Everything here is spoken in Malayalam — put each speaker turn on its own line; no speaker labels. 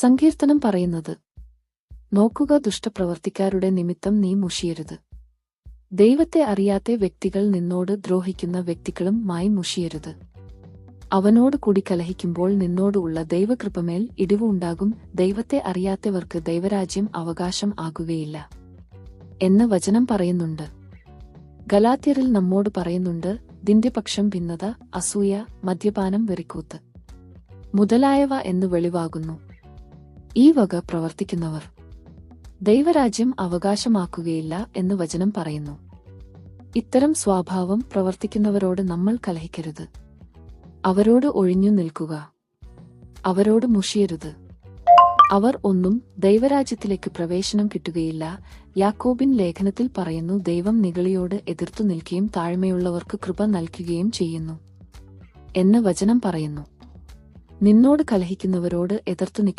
സങ്കീർത്തനം പറയുന്നത് നോക്കുക ദുഷ്ടപ്രവർത്തിക്കാരുടെ നിമിത്തം നീ മുഷിയരുത്. ദൈവത്തെ അറിയാത്ത വ്യക്തികൾ നിന്നോട് ദ്രോഹിക്കുന്ന വ്യക്തികളും മായി മുഷിയരുത്. അവനോട് കൂടി കലഹിക്കുമ്പോൾ നിന്നോട് ഉള്ള ദൈവകൃപമേൽ ഇടിവ് ഉണ്ടാകും. ദൈവത്തെ അറിയാത്തവർക്ക് ദൈവരാജ്യം അവകാശം ആകുകയില്ല. എന്ന് വചനം പറയുന്നുണ്ട്. ഗലാത്യരിൽ നമ്മോട് പറയുന്നുണ്ട് ദിന്റെ പക്ഷം ഭിന്നത അസൂയ മദ്യപാനം വെറിക്കൂത്ത്. മുതലായവ എന്ന് വെളിവാകുന്നു. ഈ വക പ്രവർത്തിക്കുന്നവർ. ദൈവരാജ്യം അവകാശമാക്കുകയില്ല എന്ന് വചനം പറയുന്നു. ഇത്തരം സ്വഭാവം പ്രവർത്തിക്കുന്നവരോട് നമ്മൾ കലഹിക്കരുത്. അവരോട് ഒഴിഞ്ഞു നിൽക്കുക. അവരോട് മുഷിയരുത്. അവർ ഒന്നും ദൈവരാജ്യത്തിലേക്ക് പ്രവേശനം കിട്ടുകയില്ല. യാക്കോബിൻ ലേഖനത്തിൽ പറയുന്നു ദൈവം നികളിയോട് എതിർത്തു നിൽക്കുകയും താഴ്മയുള്ളവർക്ക് കൃപ നൽകുകയും ചെയ്യുന്നു എന്ന് വചനം പറയുന്നു. നിന്നോട് കലഹിക്കുന്നവരോട് എതിർത്തു നിൽക്ക